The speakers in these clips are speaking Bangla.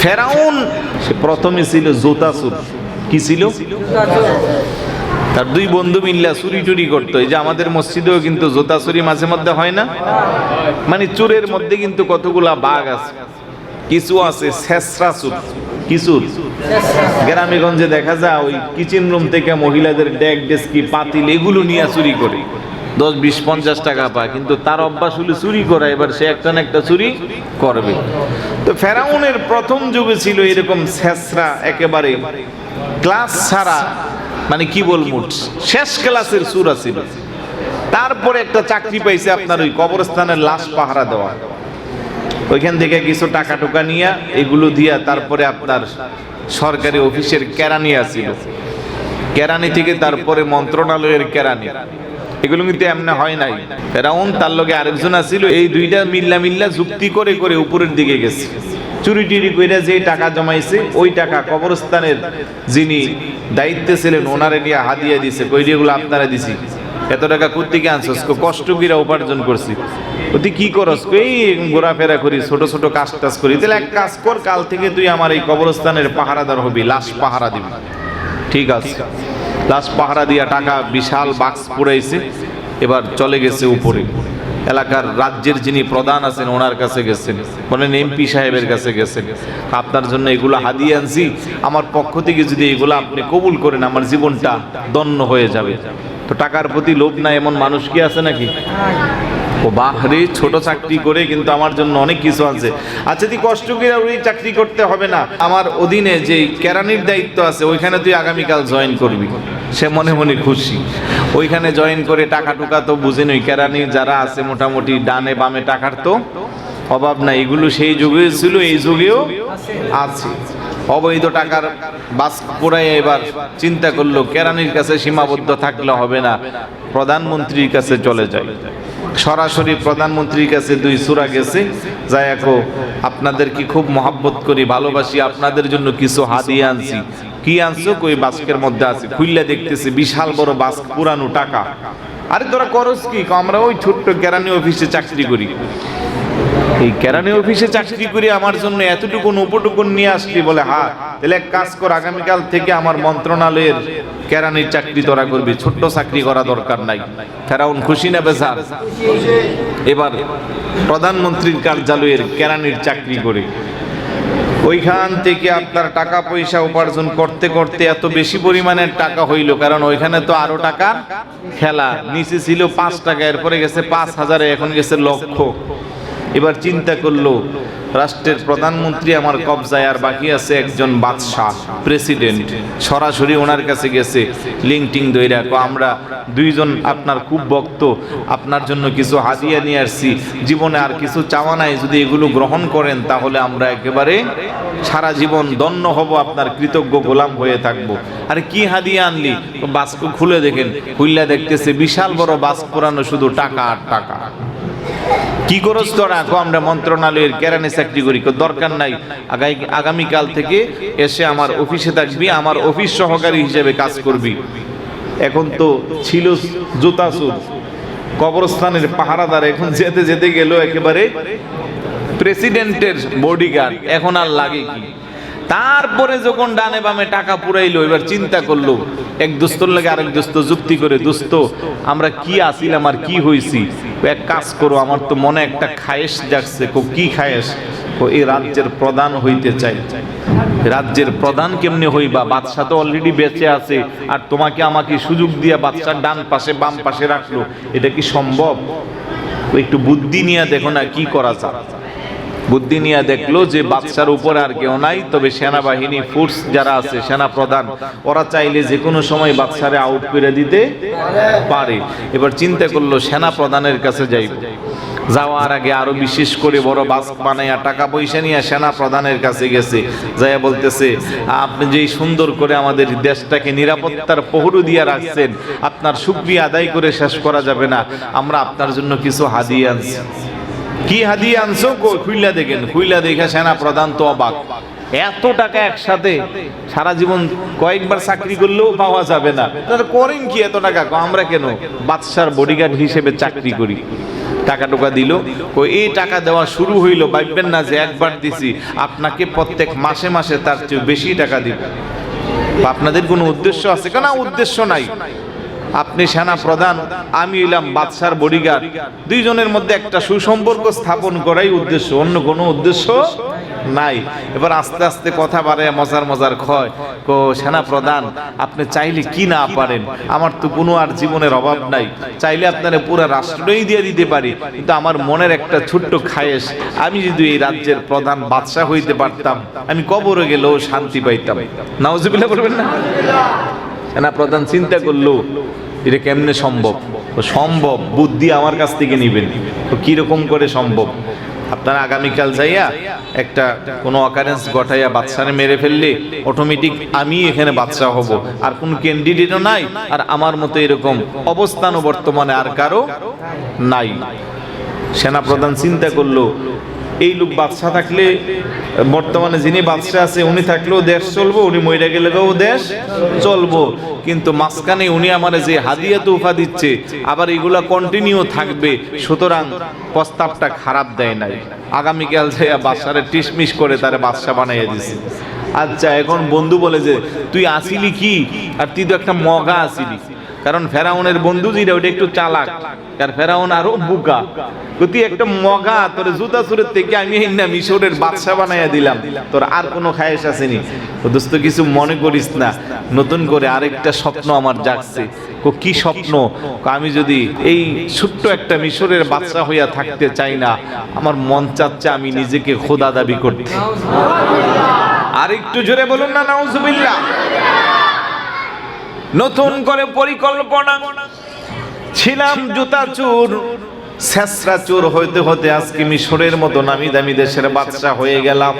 ফেরাউন সে প্রথমে ছিল জোতাসুর কি ছিল? তার দুই বন্ধু মিল্লা চুরি টুরি করতো। এই যে আমাদের মসজিদেও কিন্তু জোতা চুরি মাঝে মধ্যে হয় না? মানে চোরের মধ্যে কিন্তু কতগুলা বাঘ আছে। কিছু আছে শেষরা চুর। কিছুর গ্রামেগঞ্জে দেখা যায় ওই কিচেন রুম থেকে মহিলাদের ডেক ডেস্কি পাতিল, এগুলো নিয়ে চুরি করে। দশ, বিশ, পঞ্চাশ টাকা পায়, কিন্তু তার অভ্যাস হলে চুরি করা, এবার সে একটা না একটা চুরি করবে। তো ফেরাউনের প্রথম যুগে ছিল এরকম শেষরা একেবারে ক্লাস ছাড়া মানে কি বলব, শেষ ক্লাসের সুরা ছিল। তারপরে একটা চাকরি পাইছে আপনার ওই কবরস্থানের লাশ পাহারা দেওয়া। ওইখান থেকে কিছু টাকা টোকা নিয়ে এগুলো দিয়া তারপরে আপনার সরকারি অফিসের কেরানি আসিল কেরানি থেকে তারপরে মন্ত্রণালয়ের কেরানি। এগুলো কিন্তু এমনি হয় নাই। ফেরাউন তার লগে আরেকজন আসিল এই দুইটা মিল্লা মিল্লা যুক্তি করে করে উপরের দিকে গেছে। চুরি টুরি করে যে টাকা জমাইছে, ওই টাকা কবরস্থানের যিনি দায়িত্বে ছিলেন, ওনারে নিয়ে হাদিয়া দিছে কইডিগুলো আপনারা দিছি। এত টাকা কোথেকে আনছস? কষ্ট কিরা উপার্জন করছি। তুই কি করস? এই ঘোরাফেরা করি, ছোট ছোট কাজ টাজ করি। তাহলে এক কাজ কর, কাল থেকে তুই আমার এই কবরস্থানের পাহারাদার হবি, লাশ পাহারা দিবি। ঠিক আছে। লাশ পাহারা দিয়া টাকা বিশাল বাক্স পুরাইছে এবার চলে গেছে উপরে। এলাকার রাজ্যের যিনি প্রধান আছেন, ওনার কাছে গেছেন, বলেন, এমপি সাহেবের কাছে গেছেন। আপনার জন্য এগুলো হাদিয়ে আনছি, আমার পক্ষ থেকে যদি এগুলো আপনি কবুল করেন, আমার জীবনটা দন্য হয়ে যাবে। তো টাকার প্রতি লোভ না, এমন মানুষ কি আছে নাকি? ও বাহরে ছোট চাকরি করে কিন্তু আমার জন্য অনেক কিছু আছে। আচ্ছা তুই কষ্ট করে ওই চাকরি করতে হবে না। আমার অধীনে যে কেরানির দায়িত্ব আছে, ওইখানে তুই আগামীকাল জয়েন করবি। সে মনে মনে খুশি। ওইখানে জয়েন করে টাকা টুকা তো বুঝে নই। কেরানি যারা আছে, মোটামুটি ডানে বামে টাকার তো অভাব নাই। এগুলো সেই যুগে ছিল, এই যুগেও আছে। অবৈধ টাকার বাস পুরাই এবার চিন্তা করল, কেরানির কাছে সীমাবদ্ধ থাকলে হবে না। প্রধানমন্ত্রীর কাছে চলে যায়। সরাসরি প্রধানমন্ত্রীর কাছে দুই সুরা গেছে, যাই একো আপনাদের কি খুব মহাব্বত করি, ভালোবাসি, আপনাদের জন্য কিছু হাদিয়ে আনছি। কি আনছো? কই বাস্কের মধ্যে আছে। খুললে দেখতেছি, বিশাল বড় বাস্ক, পুরানো টাকা। আরে তোরা করস কি? আমরা ওই ছোট্ট কেরানি অফিসে চাকরি করি। এই কেরানি অফিসে চাকরি করে আমার জন্য এতটুকু উপটুকুন নিয়ে আসলি বলে, হা, তাহলে এক কাজ কর, আগামীকাল থেকে আমার মন্ত্রণালয়ের কেরানির চাকরি তোরা করবি, ছোট্ট চাকরি করা দরকার নাই। ফেরাউন খুশি না বেজার? এবার প্রধানমন্ত্রীর কার্যালয়ের কেরানির চাকরি করে। ওইখান থেকে আপনার টাকা পয়সা উপার্জন করতে করতে এত বেশি পরিমাণের টাকা হইল, কারণ ওইখানে তো আরও টাকা খেলা নিচে ছিল পাঁচ টাকা, এরপরে গেছে পাঁচ হাজারে, এখন গেছে লক্ষ। এবার চিন্তা করল, রাষ্ট্রের প্রধানমন্ত্রী আমার কবজায় আর বাকি আছে একজন বাদশাহ, প্রেসিডেন্ট। সরাসরি ওনার কাছে গেছে লিঙ্কটিং দইরা আমরা দুইজন আপনার খুব ভক্ত, আপনার জন্য কিছু হাদিয়া নিয়ে আসছি। জীবনে আর কিছু চাওয়া নাই, যদি এগুলো গ্রহণ করেন, তাহলে আমরা একেবারে সারা জীবন দন্য হব, আপনার কৃতজ্ঞ গোলাম হয়ে থাকব। আরে কি হাদিয়া আনলি? বাস্ক, খুলে দেখেন। খুললা দেখতেছে, বিশাল বড় বাস পুরানো শুধু টাকা আর টাকা। কি করস তোরা? কো আমরা মন্ত্রণালয়ের কেরানি চাকরি করি। দরকার নাই। আগামীকাল থেকে এসে আমার অফিসে থাকবি, আমার অফিস সহকারী হিসেবে কাজ করবি। এখন তো ছিল জুতা জুতাসুর কবরস্থানের পাহারাদার এখন যেতে যেতে গেল একেবারে প্রেসিডেন্টের বডিগার্ড এখন আর লাগে কি? তারপরে যখন ডানে বামে টাকা পুরাইলো, এবার চিন্তা করল, এক দুস্তর লাগে আরেক দুস্ত যুক্তি করে, দুস্ত, আমরা কি আসিলাম আর কি হইছি? এক কাজ করো, আমার তো মনে একটা খায়েস যাচ্ছে কো, কি খায়েস ও এই রাজ্যের প্রধান হইতে চাই। রাজ্যের প্রধান কেমনে হইবা? বাদশা তো অলরেডি বেঁচে আছে, আর তোমাকে আমাকে সুযোগ দিয়া বাদশার ডান পাশে বাম পাশে রাখল, এটা কি সম্ভব? একটু বুদ্ধি নিয়ে দেখো না কি করা যায়। বুদ্ধি নিয়ে দেখল যে বাদশার উপর আর কেউ নাই, তবে সেনাবাহিনী ফোর্স যারা আছে সেনা প্রধান ওরা চাইলে যে কোনো সময় বাদশারে আউট করে দিতে পারে। এবার চিন্তা করল সেনা প্রধানের কাছে যাইব। যাওয়ার আগে আরও বিশেষ করে বড় বাস বানাইয়া টাকা পয়সা নিয়ে সেনা প্রধানের কাছে গেছে। যাইয়া বলতেছে, আপনি যেই সুন্দর করে আমাদের দেশটাকে নিরাপত্তার প্রহরু দিয়ে রাখছেন, আপনার সুক্রিয়া আদায় করে শেষ করা যাবে না। আমরা আপনার জন্য কিছু হাদিয়ে আনছি। কি হাদিয়ে আনছো? খুইলা দেখেন, খুইলা দেখে সেনা প্রধান তো অবাক। এত টাকা একসাথে সারা জীবন কয়েকবার চাকরি করলেও পাওয়া যাবে না। তাহলে করেন কি এত টাকা? আমরা কেন বাদশার বডিগার্ড হিসেবে চাকরি করি? টাকা টোকা দিল। ও এই টাকা দেওয়া শুরু হইল, ভাববেন না যে একবার দিছি। আপনাকে প্রত্যেক মাসে মাসে তার চেয়ে বেশি টাকা দিব। আপনাদের কোনো উদ্দেশ্য আছে? কেন উদ্দেশ্য নাই। আপনি সেনা প্রধান, আমি এলাম বাদশার বডিগার্ড দুইজনের মধ্যে একটা সুসম্পর্ক স্থাপন করাই উদ্দেশ্য, অন্য কোনো উদ্দেশ্য নাই। এবার আস্তে আস্তে কথা বাড়ায়, মজার মজার ক্ষয়। কো, সেনা প্রধান, আপনি চাইলে কি না পারেন? আমার তো কোনো আর জীবনের অভাব নাই। চাইলে আপনারা পুরো রাষ্ট্রই দিয়ে দিতে পারি। কিন্তু আমার মনের একটা ছোট্ট খায়েশ, আমি যদি এই রাজ্যের প্রধান বাদশাহ হইতে পারতাম, আমি কবরে গেলেও শান্তি পাইতাম। নাউজুবিল্লাহ বলবেন না? সেনা প্রধান চিন্তা করল, এটা কেমনে সম্ভব? সম্ভব, বুদ্ধি আমার কাছ থেকে নিবেন। তো কীরকম করে সম্ভব? আপনারা আগামীকাল যাইয়া একটা কোনো অকারেন্স ঘটাইয়া বাচ্চারে মেরে ফেললে অটোমেটিক আমি এখানে বাচ্চা হব। আর কোন ক্যান্ডিডেটও নাই, আর আমার মতো এরকম অবস্থানও বর্তমানে আর কারও নাই। সেনা প্রধান চিন্তা করল এই লোক বাদশা থাকলে, বর্তমানে যিনি বাদশা আছে, উনি থাকলেও দেশ চলবো, উনি মইরা গেলেও দেশ চলবো। কিন্তু মাঝখানে উনি আমার যে হাদিয়া তুফা দিচ্ছে, আবার এগুলা কন্টিনিউ থাকবে, সুতরাং প্রস্তাবটা খারাপ দেয় নাই। আগামীকাল যাইয়া বাদশারে টিসমিস করে তারে বাদশা বানাইয়া দিছে। আচ্ছা এখন বন্ধু বলে যে, তুই আসিলি কি? আর তুই তো একটা মগা আসিলি। কারণ ফেরাউনের বন্ধু যেটা ওটা একটু চালাক। আর ফেরাউন আরও বুকা। গতি একটা মগা, তোর জুতা সুরের থেকে আমি না মিশরের বাদশা বানাইয়া দিলাম। তোর আর কোনো খায়েশ আসেনি। দোস্ত, কিছু মনে করিস না। নতুন করে আরেকটা স্বপ্ন আমার জাগছে। কো, কি স্বপ্ন? আমি যদি এই ছোট্ট একটা মিশরের বাচ্চা হইয়া থাকতে চাই না, আমার মন চাচ্ছে আমি নিজেকে খোদা দাবি করতে। আর একটু জোরে বলুন না, নাউজুবিল্লাহ। নতুন করে পরিকল্পনা। ছিলাম জুতা চুর শেষরা চোর হইতে হতে আজকে মিশরের মতো নামি দামি দেশের বাদশা হয়ে গেলাম।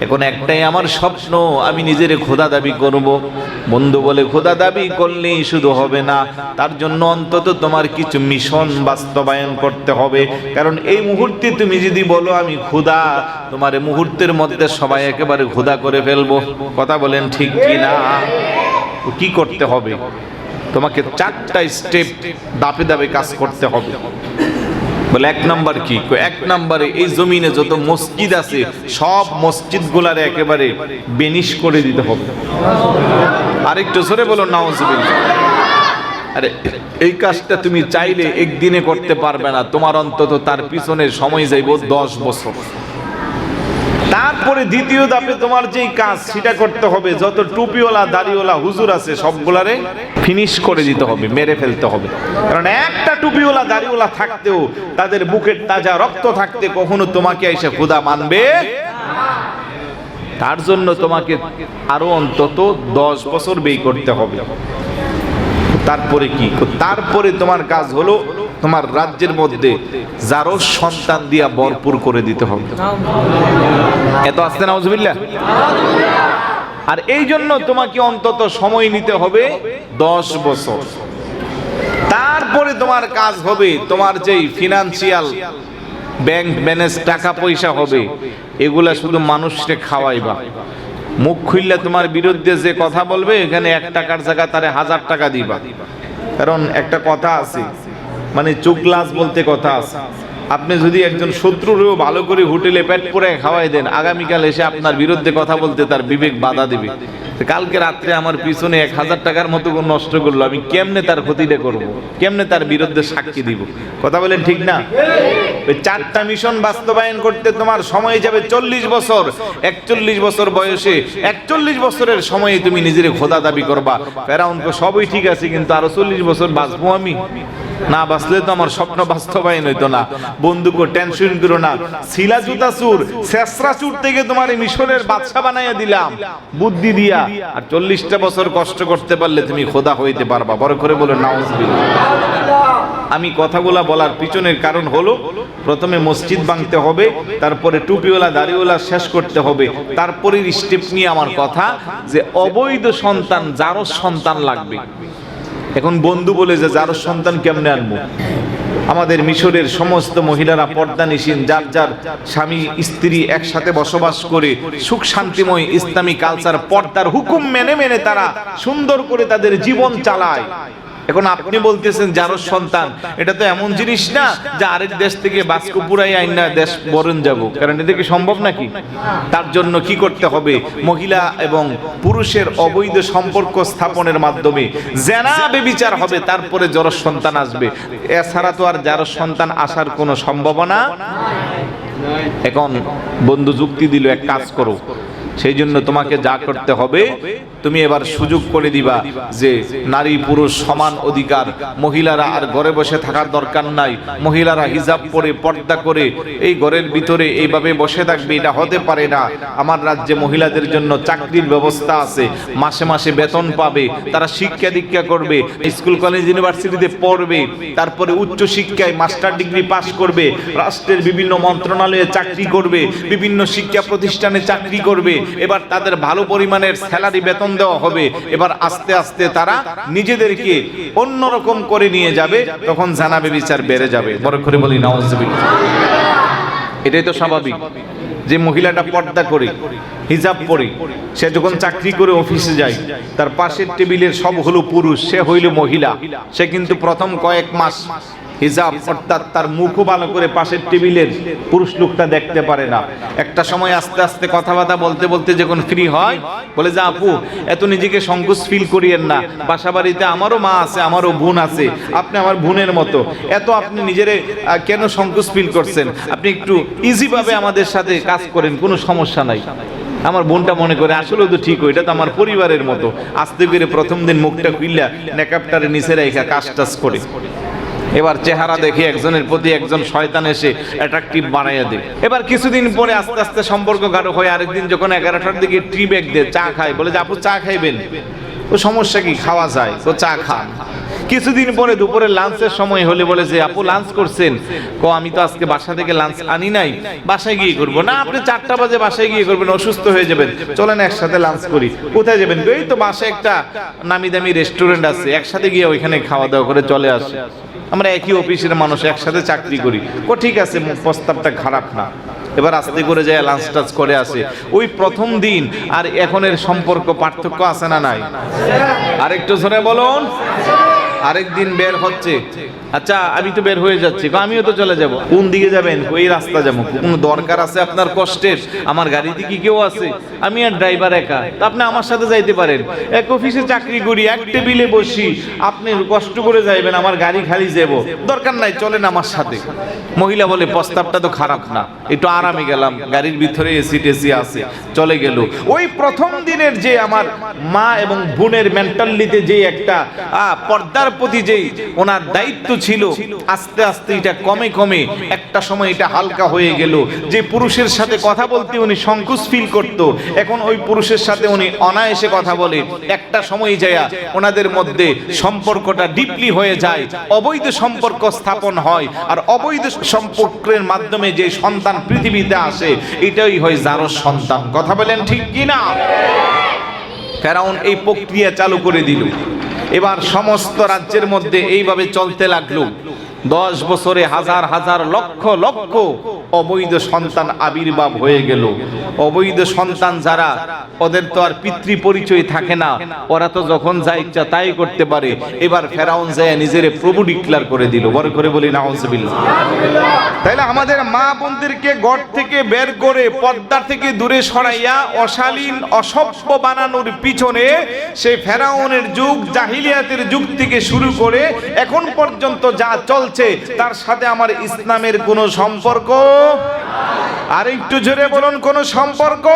এখন একটাই আমার স্বপ্ন আমি নিজের খোদা দাবি করব। বন্ধু বলে খোদা দাবি করলেই শুধু হবে না। তার জন্য অন্তত তোমার কিছু মিশন বাস্তবায়ন করতে হবে। কারণ এই মুহূর্তে তুমি যদি বলো আমি খোদা তোমার এই মুহূর্তের মধ্যে সবাই একেবারে খোদা করে ফেলব। কথা বলেন ঠিক কি না কি করতে হবে? তোমাকে চারটা স্টেপ দাপে দাপে কাজ করতে হবে। বলে এক নাম্বার কি? এক নাম্বারে এই জমিনে যত মসজিদ আছে, সব মসজিদ গুলারে একেবারে বেনিশ করে দিতে হবে। আরেকটু জোরে বলো, নাউজুবিল্লাহ। আরে, এই কাজটা তুমি চাইলে একদিনে করতে পারবে না। তোমার অন্তত তার পিছনে সময় যাইব দশ বছর। তারপরে দ্বিতীয় ধাপে তোমার যেই কাজ, সেটা করতে হবে। যত টুপিওয়ালা, দাড়িওয়ালা, হুজুর আছে, সবগুলারে ফিনিশ করে দিতে হবে, মেরে ফেলতে হবে। কারণ একটা টুপিওয়ালা, দাড়িওয়ালা থাকতেও তাদের বুকের তাজা রক্ত থাকতে কখনো তোমাকে এসে খুদা মানবে তার জন্য তোমাকে আরও অন্তত দশ বছর ব্যয় করতে হবে। তারপরে কি? তারপরে তোমার কাজ হলো তোমার রাজ্যের মধ্যে যারও সন্তান দিয়া ভরপুর করে দিতে হবে। এত আসতে না উজবিল্লা আর এই জন্য তোমাকে অন্তত সময় নিতে হবে দশ বছর। তারপরে তোমার কাজ হবে তোমার যেই ফিনান্সিয়াল ব্যাংক ব্যালেন্স টাকা পয়সা হবে, এগুলা শুধু মানুষকে খাওয়াইবা। মুখ খুললে তোমার বিরুদ্ধে যে কথা বলবে, এখানে এক টাকার জায়গা তারে হাজার টাকা দিবা। কারণ একটা কথা আছে মানে চোখ গ্লাস বলতে কথা আছে। আপনি যদি একজন শত্রুরেও ভালো করে হোটেলে পেট পুরে খাওয়াই দেন, আগামীকাল এসে আপনার বিরুদ্ধে কথা বলতে তার বিবেক বাধা দেবে। কালকে রাত্রে আমার পিছনে এক হাজার টাকার মতো নষ্ট করল, আমি কেমনে তার ক্ষতিটা করব? কেমনে তার বিরুদ্ধে সাক্ষী দিব? কথা বলেন ঠিক না? চারটা মিশন বাস্তবায়ন করতে তোমার সময় যাবে চল্লিশ বছর। একচল্লিশ বছর বয়সে, একচল্লিশ বছরের সময়ে তুমি নিজের খোদা দাবি করবা। ফেরাউন তো সবই ঠিক আছে, কিন্তু আরও চল্লিশ বছর বাঁচবো আমি? না বাঁচলে তো আমার স্বপ্ন বাস্তবায়ন হইতো না। বন্ধুকে টেনশন করো না। শিলা জুতা চুর, শেষরা চুর থেকে তোমার মিশরের বাদশা বানাইয়া দিলাম। বুদ্ধি দিয়া। আর চল্লিশটা বছর কষ্ট করতে পারলে তুমি খোদা হইতে পারবা। বড় করে বলে, নাউজবিল্লাহ। আমি কথাগুলা বলার পিছনের কারণ হলো, প্রথমে মসজিদ ভাঙতে হবে, তারপরে টুপিওয়ালা, দাড়িওয়ালা শেষ করতে হবে। তারপরে স্টেপ নিয়ে আমার কথা যে, অবৈধ সন্তান যারও সন্তান লাগবে। এখন বন্ধু বলে যে, যার সন্তান কেমনে আনব? আমাদের মিশরের সমস্ত মহিলারা পর্দা নিশীন, যার যার স্বামী, স্ত্রী একসাথে বসবাস করে সুখ শান্তিময় ইসলামী কালচার পর্দার হুকুম মেনে মেনে তারা সুন্দর করে তাদের জীবন চালায়। এখন আপনি বলতেছেন যার সন্তান। এটা তো এমন জিনিস না যে আরেক দেশ থেকে বাস্কো পুরাই আইন না, দেশ বরণ যাব। কারণ এটা কি সম্ভব নাকি? তার জন্য কি করতে হবে? মহিলা এবং পুরুষের অবৈধ সম্পর্ক স্থাপনের মাধ্যমে জেনা বেবিচার হবে, তারপরে জর সন্তান আসবে। এছাড়া তো আর যার সন্তান আসার কোনো সম্ভাবনা এখন বন্ধু যুক্তি দিল, এক কাজ করো। সেই জন্য তোমাকে যা করতে হবে তুমি এবার সুযোগ করে দিবা যে নারী পুরুষ সমান অধিকার। মহিলারা আর ঘরে বসে থাকার দরকার নাই। মহিলারা হিজাব পরে পর্দা করে এই ঘরের ভিতরে এইভাবে বসে থাকবে, এটা হতে পারে না। আমার রাজ্যে মহিলাদের জন্য চাকরির ব্যবস্থা আছে। মাসে মাসে বেতন পাবে, তারা শিক্ষা দীক্ষা করবে, স্কুল, কলেজ, ইউনিভার্সিটিতে পড়বে, তারপরে উচ্চ শিক্ষায় মাস্টার ডিগ্রি পাশ করবে, রাষ্ট্রের বিভিন্ন মন্ত্রণালয়ে চাকরি করবে, বিভিন্ন শিক্ষা প্রতিষ্ঠানে চাকরি করবে। এবার তাদের ভালো পরিমাণের স্যালারি, বেতন দেওয়া হবে। এবার আস্তে আস্তে তারা নিজেদেরকে অন্যরকম করে নিয়ে যাবে, তখন জানাবে বিচার বেড়ে যাবে। বড় করে বলি নওয়াজ এটাই তো স্বাভাবিক যে মহিলাটা পর্দা করে, হিজাব পরে, সে যখন চাকরি করে অফিসে যায়, তার পাশের টেবিলের সব হলো পুরুষ, সে হইল মহিলা। সে কিন্তু প্রথম কয়েক মাস হিজাব, অর্থাৎ তার মুখও ভালো করে পাশের টেবিলের পুরুষ লোকটা দেখতে পারে না। একটা সময় আস্তে আস্তে কথাবার্তা বলতে বলতে যখন ফ্রি হয়, বলে যে, আপু, এত নিজেকে সংকোচ ফিল করিয়েন না। বাসা বাড়িতে আমারও মা আছে, আমারও বোন আছে। আপনি আমার বোনের মতো। এত আপনি নিজেরে কেন সংকোচ ফিল করছেন? আপনি একটু ইজিভাবে আমাদের সাথে কাজ করেন, কোনো সমস্যা নাই। আমার বোনটা মনে করে আসলে তো ঠিক, ওইটা তো আমার পরিবারের মতো। আস্তে করে প্রথম দিন মুখটা খুললা নেকাপটারে নিচে রেখা কাজ টাজ করে। এবার চেহারা দেখে একজনের প্রতি একজন শয়তান এসে অ্যাট্রাকটিভ বানাইয়া দেয়। এবার কিছুদিন পরে আস্তে আস্তে সম্পর্ক গাঢ় হয় আরেকদিন যখন এগারোটার দিকে ট্রি ব্যাগ দেয় চা খায়, বলে যে, আপু, চা খাইবেন? ও, সমস্যা কি? খাওয়া যায়। তো চা খান কিছুদিন পরে দুপুরে লাঞ্চের সময় হলে বলে যে, আপু, লাঞ্চ করছেন? কো, আমি তো আজকে বাসা থেকে লাঞ্চ আনি নাই। বাসায় গিয়ে করব। না, আপনি চারটা বাজে বাসায় গিয়ে করবেন, অসুস্থ হয়ে যাবেন। চলেন একসাথে লাঞ্চ করি। কোথায় যাবেন? এই তো বাসায় একটা নামি দামি রেস্টুরেন্ট আছে। একসাথে গিয়ে ওইখানে খাওয়া দাওয়া করে চলে আসে। আমরা একই অফিসের মানুষ, একসাথে চাকরি করি। ও ঠিক আছে প্রস্তাবটা খারাপ না। এবার আস্তে করে যায় লাঞ্চ টাচ করে আসে। ওই প্রথম দিন আর এখনের সম্পর্ক পার্থক্য আছে না নাই? আরেকটু জোরে বলুন। আরেকদিন বের হচ্ছে। আচ্ছা আমি তো বের হয়ে যাচ্ছি। আমিও তো চলে যাব। কোন দিকে যাবেন? ওই রাস্তা যাব। কোন দরকার আছে আপনার কষ্টের? আমার গাড়িতে কি কেউ আছে? আমি আর ড্রাইভার একা। তা আপনি আমার সাথে যাইতে পারেন। এক অফিসে চাকরি করি এক টেবিলে বসি। আপনি কষ্ট করে যাইবেন আমার গাড়ি খালি যাব দরকার নাই চলেন আমার সাথে। মহিলা বলে প্রস্তাবটা তো খারাপ না। একটু আরামে গেলাম। গাড়ির ভিতরে এসি টেসি আছে। চলে গেল। ওই প্রথম দিনের যে আমার মা এবং বোনের মেন্টালিতে যে একটা আহ, পর্দার প্রতি যেই ওনার দায়িত্ব ছিল, আস্তে আস্তে এটা কমে কমে একটা সময় এটা হালকা হয়ে গেল। যে পুরুষের সাথে কথা বলতে উনি সংকোচ ফিল করত, এখন ওই পুরুষের সাথে উনি অনায়াসে কথা বলে। একটা সময় যায় ওনাদের মধ্যে সম্পর্কটা ডিপলি হয়ে যায়, অবৈধ সম্পর্ক স্থাপন হয়, আর অবৈধ সম্পর্কের মাধ্যমে যে সন্তান পৃথিবীতে আসে, এটাই হয় যারো সন্তান। কথা বলেন ঠিক কি না ফেরাউন এই প্রক্রিয়া চালু করে দিল। এবার সমস্ত রাজ্যের মধ্যে এইভাবে চলতে লাগল। দশ বছরে হাজার হাজার লক্ষ লক্ষ অবৈধ সন্তান আবির্ভাব হয়ে গেল। অবৈধ সন্তান যারা, ওদের তো আর পিতৃ পরিচয় থাকে না। ওরা তো যখন যা ইচ্ছা তাই করতে পারে। এবার ফেরাউন যায় নিজের প্রভু ডিক্লার করে দিল। বড় করে বলি, নাউজবিল্লাহ। তাইলে আমাদের মা বোনদেরকে গড় থেকে বের করে পর্দা থেকে দূরে সরাইয়া অশালীন, অসভ্য বানানোর পিছনে সেই ফেরাউনের যুগ, জাহিলিয়াতের যুগ থেকে শুরু করে এখন পর্যন্ত যা চলছে তার সাথে আমার ইসলামের কোনো সম্পর্ক? আর একটু জোরে বলুন কোনো সম্পর্ক?